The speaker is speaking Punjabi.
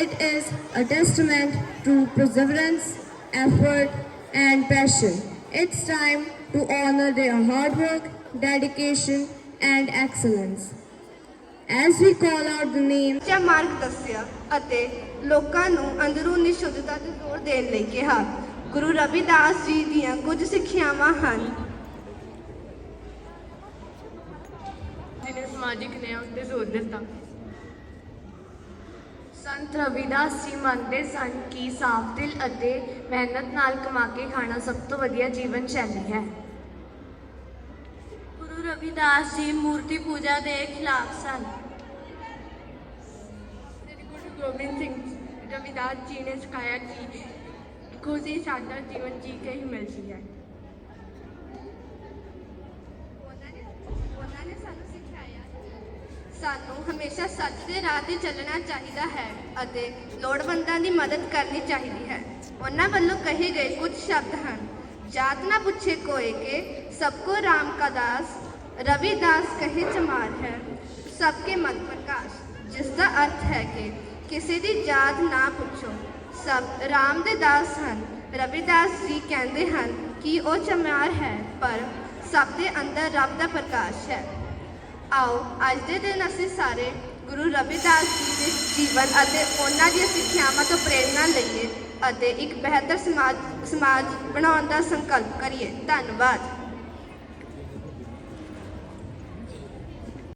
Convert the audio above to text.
It is a testament to perseverance, effort, and passion. It's time to honor their hard work, dedication, and excellence. As we call out the name ਉੱਚਾ ਮਾਰਗ ਦੱਸਿਆ ਅਤੇ ਲੋਕਾਂ ਨੂੰ ਅੰਦਰੂਨੀ ਸ਼ੁੱਧਤਾ ਤੇ ਜ਼ੋਰ ਦੇਣ ਲਈ ਕਿਹਾ ਗੁਰੂ ਰਵਿਦਾਸ ਜੀ ਦੀਆਂ ਕੁਝ ਸਿੱਖਿਆਵਾਂ ਹਨ ਜਿਹਨੇ ਸਮਾਜਿਕ ਨਿਆਂ ਉੱਤੇ ਜ਼ੋਰ ਦਿੱਤਾ ਸੰਤ ਰਵਿਦਾਸ ਜੀ ਮੰਨਦੇ ਸਨ ਕਿ ਸਾਫ਼ ਦਿਲ ਅਤੇ ਮਿਹਨਤ ਨਾਲ ਕਮਾ ਕੇ ਖਾਣਾ ਸਭ ਤੋਂ ਵਧੀਆ ਜੀਵਨ ਸ਼ੈਲੀ ਹੈ। ਗੁਰੂ ਰਵਿਦਾਸ ਜੀ ਮੂਰਤੀ ਪੂਜਾ ਦੇ ਖਿਲਾਫ ਸਨ। ਸ੍ਰੀ ਗੁਰੂ ਗੋਬਿੰਦ ਸਿੰਘ ਰਵਿਦਾਸ ਜੀ ਨੇ ਸਿਖਾਇਆ ਕਿ ਖੁਸ਼ੀ ਸਾਦਾ ਜੀਵਨ ਜੀ ਕੇ ਹੀ ਮਿਲਦੀ ਹੈ। ਉਹਨਾਂ ਨੇ ਉਹਨਾਂ ਨੇ ਸਾਨੂੰ ਸਿਖਾਇਆ। ਸਾਨੂੰ ਹਮੇਸ਼ਾ ਸੱਚ ਦੇ ਰਾਹ ਤੇ ਚੱਲਣਾ ਚਾਹੀਦਾ ਹੈ ਅਤੇ ਲੋੜਵੰਦਾਂ ਦੀ ਮਦਦ ਕਰਨੀ ਚਾਹੀਦੀ ਹੈ। ਉਹਨਾਂ ਵੱਲੋਂ ਕਹੇ ਗਏ ਕੁਝ ਸ਼ਬਦ ਹਨ। ਜਾਤ ਨਾ ਪੁੱਛੇ ਕੋਏ ਕੇ, ਸਭ ਕੋ ਰਾਮ ਕਾ ਦਾਸ ਰਵਿਦਾਸ ਕਹੇ ਚਮਾਰ ਹੈ, ਸਭ ਕੇ ਮਤ ਪ੍ਰਕਾਸ਼। ਜਿਸ ਦਾ ਅਰਥ ਹੈ ਕਿ ਕਿਸੇ ਦੀ ਜਾਤ ਨਾ ਪੁੱਛੋ। ਸਭ ਰਾਮ ਦੇ ਦਾਸ ਹਨ। ਰਵਿਦਾਸ ਜੀ ਕਹਿੰਦੇ ਹਨ ਕਿ ਉਹ ਚਮਾਰ ਹੈ, ਪਰ ਸਭ ਦੇ ਅੰਦਰ ਰੱਬ ਦਾ ਪ੍ਰਕਾਸ਼ ਹੈ। ਆਓ, ਅੱਜ ਦੇ ਦਿਨ ਅਸੀਂ ਸਾਰੇ ਗੁਰੂ ਰਵਿਦਾਸ ਜੀ ਦੇ ਜੀਵਨ ਅਤੇ ਉਹਨਾਂ ਦੀਆਂ ਸਿੱਖਿਆਵਾਂ ਤੋਂ ਪ੍ਰੇਰਣਾ ਲਈਏ ਅਤੇ ਇੱਕ ਬਿਹਤਰ ਸਮਾਜ ਸਮਾਜ ਬਣਾਉਣ ਦਾ ਸੰਕਲਪ ਕਰੀਏ। ਧੰਨਵਾਦ।